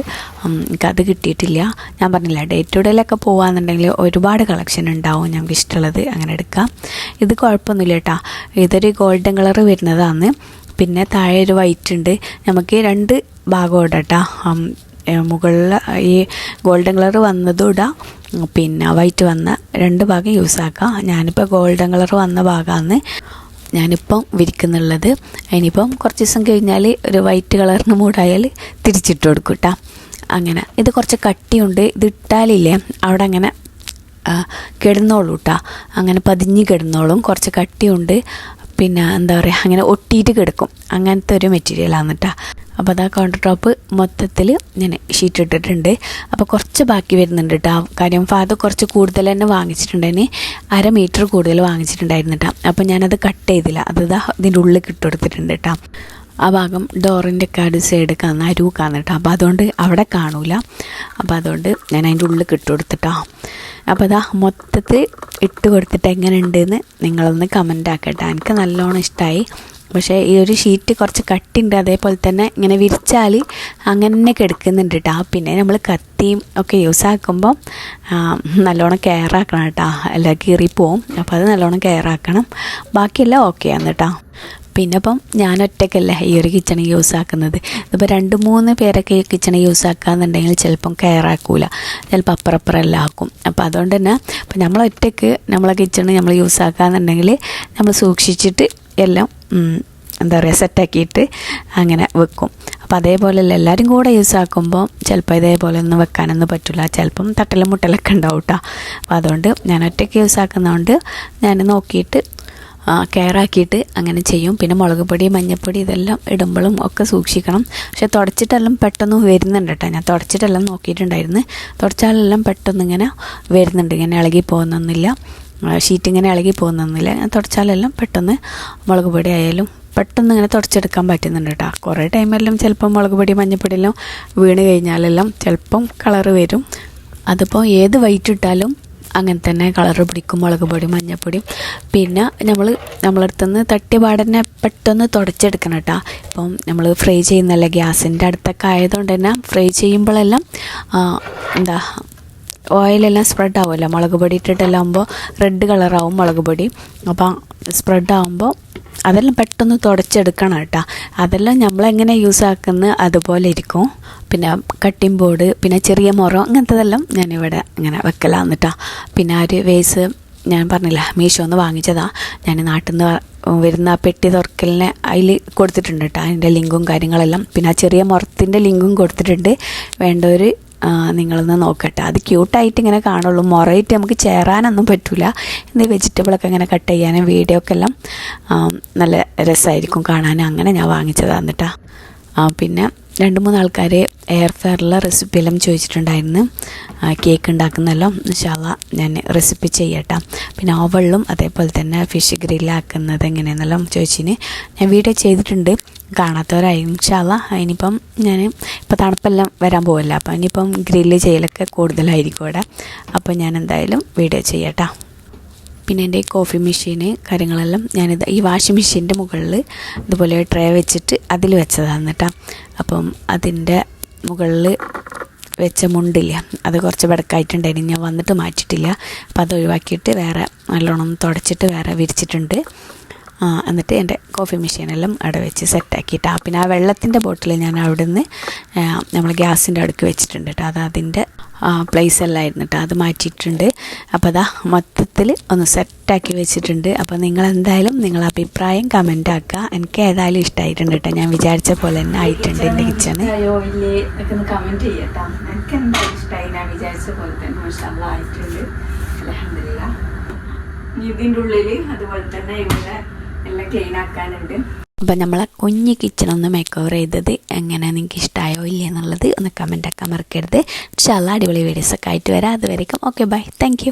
എനിക്കത് കിട്ടിയിട്ടില്ല. ഞാൻ പറഞ്ഞില്ല ഡേ ടു ഡേയിലൊക്കെ പോകാന്നുണ്ടെങ്കിൽ ഒരുപാട് കളക്ഷൻ ഉണ്ടാവും ഞങ്ങൾക്ക് ഇഷ്ടമുള്ളത് അങ്ങനെ എടുക്കാം. ഇത് കുഴപ്പമൊന്നുമില്ല കേട്ടോ ഇതൊരു ഗോൾഡൻ കളർ വരുന്നതാണ്. പിന്നെ താഴെ ഒരു വൈറ്റ് ഉണ്ട്. നമുക്ക് രണ്ട് ഭാഗം ഇടാം കേട്ടോ മുകളിൽ ഈ ഗോൾഡൻ കളർ വന്നതും ഇടാം. പിന്നെ വൈറ്റ് വന്ന രണ്ട് ഭാഗം യൂസ് ആക്കാം. ഞാനിപ്പോൾ ഗോൾഡൻ കളർ വന്ന ഭാഗമാണ് ഞാനിപ്പം വിരിക്കുന്നുള്ളത്. ഇനിയിപ്പം കുറച്ച് ദിവസം കഴിഞ്ഞാൽ ഒരു വൈറ്റ് കളറിന് മൂടായാൽ തിരിച്ചിട്ട് കൊടുക്കും അങ്ങനെ. ഇത് കുറച്ച് കട്ടിയുണ്ട്. ഇത് ഇട്ടാലില്ലേ? അവിടെ അങ്ങനെ കിടന്നോളൂ കേട്ടോ അങ്ങനെ പതിഞ്ഞ് കിടന്നോളും. കുറച്ച് കട്ടിയുണ്ട്. പിന്നെ എന്താ പറയുക അങ്ങനെ ഒട്ടിയിട്ട് കിടക്കും. അങ്ങനത്തെ ഒരു മെറ്റീരിയലാണ് കേട്ടോ അപ്പോൾ അതാ കൗണ്ടർ ടോപ്പ് മൊത്തത്തിൽ ഞാൻ ഷീറ്റ് ഇട്ടിട്ടുണ്ട്. അപ്പോൾ കുറച്ച് ബാക്കി വരുന്നുണ്ട് കേട്ടോ കാര്യം ഫാദർ കുറച്ച് കൂടുതൽ തന്നെ വാങ്ങിച്ചിട്ടുണ്ടായിന് അര മീറ്റർ കൂടുതൽ വാങ്ങിച്ചിട്ടുണ്ടായിരുന്നു കേട്ടോ അപ്പോൾ ഞാനത് കട്ട് ചെയ്തില്ല. അത് ഇതാ ഇതിന്റെ ഉള്ളിൽ കിട്ടുകൊടുത്തിട്ടുണ്ട് കേട്ടോ ആ ഭാഗം ഡോറിന്റെ ഒക്കെ അടു സൈഡ് കാണുന്ന അരുക്കാന്ന് കേട്ടോ. അപ്പോൾ അതുകൊണ്ട് അവിടെ കാണൂല. അപ്പോൾ അതുകൊണ്ട് ഞാൻ അതിന്റെ ഉള്ളിൽ കിട്ടുകൊടുത്തിട്ടോ അപ്പോൾ അതാ മൊത്തത്തിൽ ഇട്ട് കൊടുത്തിട്ട് എങ്ങനെ ഉണ്ടെന്ന് നിങ്ങളൊന്ന് കമന്റ് ആക്കട്ടെ. എനിക്ക് നല്ലോണം ഇഷ്ടമായി പക്ഷേ ഈ ഒരു ഷീറ്റ് കുറച്ച് കട്ടിയുണ്ട്. അതേപോലെ തന്നെ ഇങ്ങനെ വിരിച്ചാൽ അങ്ങനെ കിടക്കുന്നുണ്ട് കേട്ടോ. പിന്നെ നമ്മൾ കത്തിയും ഒക്കെ യൂസ് ആക്കുമ്പോൾ നല്ലോണം കെയർ ആക്കണം കേട്ടോ. അല്ല കീറിപ്പോവും. അപ്പോൾ അത് നല്ലോണം കെയർ ആക്കണം. ബാക്കിയെല്ലാം ഓക്കെ ആണ് കേട്ടോ. പിന്നെ ഇപ്പം ഞാൻ ഒറ്റയ്ക്കല്ല ഈ ഒരു കിച്ചൺ യൂസ് ആക്കുന്നത്. ഇതിപ്പോൾ രണ്ട് മൂന്ന് പേരൊക്കെ ഈ കിച്ചൺ യൂസ് ആക്കാന്നുണ്ടെങ്കിൽ ചിലപ്പം കെയർ ആക്കൂല. ചിലപ്പോൾ അപ്പുറപ്പുറം എല്ലാം ആക്കും. അപ്പോൾ അതുകൊണ്ട് തന്നെ അപ്പം നമ്മൾ ഒറ്റയ്ക്ക് നമ്മളെ കിച്ചൺ നമ്മൾ യൂസ് ആക്കാന്നുണ്ടെങ്കിൽ നമ്മൾ സൂക്ഷിച്ചിട്ട് എല്ലാം എന്താ പറയുക സെറ്റാക്കിയിട്ട് അങ്ങനെ വെക്കും. അപ്പോൾ അതേപോലെയല്ല എല്ലാവരും കൂടെ യൂസ് ആക്കുമ്പോൾ ചിലപ്പോൾ ഇതേപോലെ ഒന്നും വെക്കാനൊന്നും പറ്റില്ല ചിലപ്പം തട്ടലും മുട്ടലൊക്കെ ഉണ്ടാവും കേട്ടോ അപ്പോൾ അതുകൊണ്ട് ഞാൻ ഒറ്റയ്ക്ക് യൂസ് ആക്കുന്നതുകൊണ്ട് ഞാൻ നോക്കിയിട്ട് കെയർ ആക്കിയിട്ട് അങ്ങനെ ചെയ്യും. പിന്നെ മുളക് പൊടി മഞ്ഞൾപ്പൊടി ഇതെല്ലാം ഇടുമ്പോഴും ഒക്കെ സൂക്ഷിക്കണം. പക്ഷെ തുടച്ചിട്ടെല്ലാം പെട്ടെന്ന് വരുന്നുണ്ട് കേട്ടോ. ഞാൻ തുടച്ചിട്ടെല്ലാം നോക്കിയിട്ടുണ്ടായിരുന്നു. തുടച്ചാലെല്ലാം പെട്ടെന്ന് ഇങ്ങനെ വരുന്നുണ്ട്. ഇങ്ങനെ ഇളകി പോകുന്നൊന്നുമില്ല. ഷീറ്റ് ഇങ്ങനെ ഇളകി പോകുന്നൊന്നുമില്ല. ഞാൻ തുടച്ചാലെല്ലാം പെട്ടെന്ന് മുളക് പൊടി ആയാലും പെട്ടെന്ന് ഇങ്ങനെ തുടച്ചെടുക്കാൻ പറ്റുന്നുണ്ട് കേട്ടോ. കുറേ ടൈമെല്ലാം ചിലപ്പം മുളക് പൊടി മഞ്ഞൾപ്പൊടിയെല്ലാം വീണ് കഴിഞ്ഞാലെല്ലാം ചിലപ്പം കളറ് വരും. അതിപ്പോൾ ഏത് വൈറ്റ് ഇട്ടാലും അങ്ങനെ തന്നെ കളർ പിടിക്കും മുളക് പൊടി മഞ്ഞൾപ്പൊടി പിന്നെ നമ്മൾ നമ്മളടുത്തുനിന്ന് തട്ടിയ പാടനെ പെട്ടെന്ന് തുടച്ചെടുക്കണം കേട്ടോ. ഇപ്പം നമ്മൾ ഫ്രൈ ചെയ്യുന്നല്ല ഗ്യാസിന്റെ അടുത്തൊക്കെ ആയതുകൊണ്ട് തന്നെ ഫ്രൈ ചെയ്യുമ്പോഴെല്ലാം എന്താ ഓയിലെല്ലാം സ്പ്രെഡ് ആവുമല്ലോ മുളക് പൊടി ഇട്ടിട്ടെല്ലാം ആകുമ്പോൾ റെഡ് കളറാവും മുളക് പൊടി. അപ്പോൾ സ്പ്രെഡ് ആകുമ്പോൾ അതെല്ലാം പെട്ടെന്ന് തുടച്ചെടുക്കണം കേട്ടോ. അതെല്ലാം നമ്മളെങ്ങനെ യൂസ് ആക്കുന്നത് അതുപോലെ ഇരിക്കും. പിന്നെ കട്ടിംഗ് ബോർഡ് പിന്നെ ചെറിയ മുറം അങ്ങനത്തെതെല്ലാം ഞാനിവിടെ ഇങ്ങനെ വെക്കലാന്ന് കേട്ടോ പിന്നെ ആ ഒരു വേസ് ഞാൻ പറഞ്ഞില്ല മീഷോന്ന് വാങ്ങിച്ചതാ. ഞാൻ നാട്ടിൽ നിന്ന് വരുന്ന ആ പെട്ടി തുറക്കലിനെ അതിൽ കൊടുത്തിട്ടുണ്ട് കേട്ടോ അതിന്റെ ലിങ്കും കാര്യങ്ങളെല്ലാം. പിന്നെ ആ ചെറിയ മുറത്തിന്റെ ലിങ്കും കൊടുത്തിട്ടുണ്ട്. വേണ്ടവർ നിങ്ങളൊന്ന് നോക്കട്ടെ. അത് ക്യൂട്ടായിട്ട് ഇങ്ങനെ കാണുള്ളൂ. മുറയിട്ട് നമുക്ക് ചേരാനൊന്നും പറ്റില്ല എന്ത് വെജിറ്റബിളൊക്കെ ഇങ്ങനെ കട്ട് ചെയ്യാനും വീഡിയോ ഒക്കെ എല്ലാം നല്ല രസമായിരിക്കും കാണാനും. അങ്ങനെ ഞാൻ വാങ്ങിച്ചതാണ് പിന്നെ രണ്ട് മൂന്ന് ആൾക്കാർ എയർ ഫെയറിലെ റെസിപ്പി എല്ലാം ചോദിച്ചിട്ടുണ്ടായിരുന്നു. കേക്ക് ഉണ്ടാക്കുന്നല്ലോ. ഇൻഷാല്ല ഞാൻ റെസിപ്പി ചെയ്യട്ടെ. പിന്നെ ഓവളിലും അതേപോലെ തന്നെ ഫിഷ് ഗ്രില്ലാക്കുന്നത് എങ്ങനെയെന്നെല്ലാം ചോദിച്ചിന്. ഞാൻ വീഡിയോ ചെയ്തിട്ടുണ്ട്. കാണാത്തവരായി ഇൻഷാല്ല ഇനിയിപ്പം ഞാൻ ഇപ്പോൾ തണുപ്പെല്ലാം വരാൻ പോവല്ല. അപ്പോൾ ഇനിയിപ്പം ഗ്രില്ല് ചെയ്യലൊക്കെ കൂടുതലായിരിക്കും ഇവിടെ അപ്പോൾ ഞാൻ എന്തായാലും വീഡിയോ ചെയ്യട്ടെ. പിന്നെ എന്റെ കോഫി മെഷീന് കാര്യങ്ങളെല്ലാം ഞാനിത് ഈ വാഷിംഗ് മെഷീന്റെ മുകളിൽ ഇതുപോലെ ട്രേ വെച്ചിട്ട് അതിൽ വെച്ചതാണ് കേട്ടോ അപ്പം അതിന്റെ മുകളിൽ വെച്ച മുണ്ടില്ല അത് കുറച്ച് വെടക്കായിട്ടുണ്ടായിരുന്നു ഞാൻ വന്നിട്ട് മാറ്റിയിട്ടില്ല. അപ്പോൾ അത് ഒഴിവാക്കിയിട്ട് വേറെ നല്ലോണം തുടച്ചിട്ട് വേറെ വിരിച്ചിട്ടുണ്ട്. എന്നിട്ട് എന്റെ കോഫി മെഷീനെല്ലാം അവിടെ വെച്ച് സെറ്റാക്കിയിട്ട് ആ പിന്നെ ആ വെള്ളത്തിന്റെ ബോട്ടിൽ ഞാൻ അവിടെ നിന്ന് നമ്മൾ ഗ്യാസിന്റെ അടുക്ക് വെച്ചിട്ടുണ്ട് കേട്ടോ അത് അതിന്റെ പ്ലേസ് അല്ലായിരുന്നു കേട്ടോ അത് മാറ്റിയിട്ടുണ്ട്. അപ്പോൾ അതാ മൊത്തത്തിൽ ഒന്ന് സെറ്റാക്കി വെച്ചിട്ടുണ്ട്. അപ്പോൾ നിങ്ങൾ എന്തായാലും നിങ്ങളെ അഭിപ്രായം കമന്റ് ആക്കുക. എനിക്ക് ഏതായാലും ഇഷ്ടമായിട്ടുണ്ട് കേട്ടോ. ഞാൻ വിചാരിച്ച പോലെ തന്നെ ആയിട്ടുണ്ട് എന്റെ കമന്റ് ചെയ്യട്ടോ. എനിക്ക് ഞാൻ ഇതിന്റെ ഉള്ളിൽ അതുപോലെ തന്നെ ഇവിടെ എല്ലാം ക്ലീൻ ആക്കാനുണ്ട്. അപ്പം നമ്മളെ കുഞ്ഞ് കിച്ചണൊന്ന് മേക്ക് ഓവർ ചെയ്തത് എങ്ങനെ നിങ്ങൾക്ക് ഇഷ്ടമായോ ഇല്ലേ എന്നുള്ളത് ഒന്ന് കമന്റ് ആക്കാൻ മറക്കരുത്. ചില അടിപൊളി വീഡിയോസൊക്കെ ആയിട്ട് വരാം. അതുവരേക്കും ഓക്കെ ബൈ താങ്ക്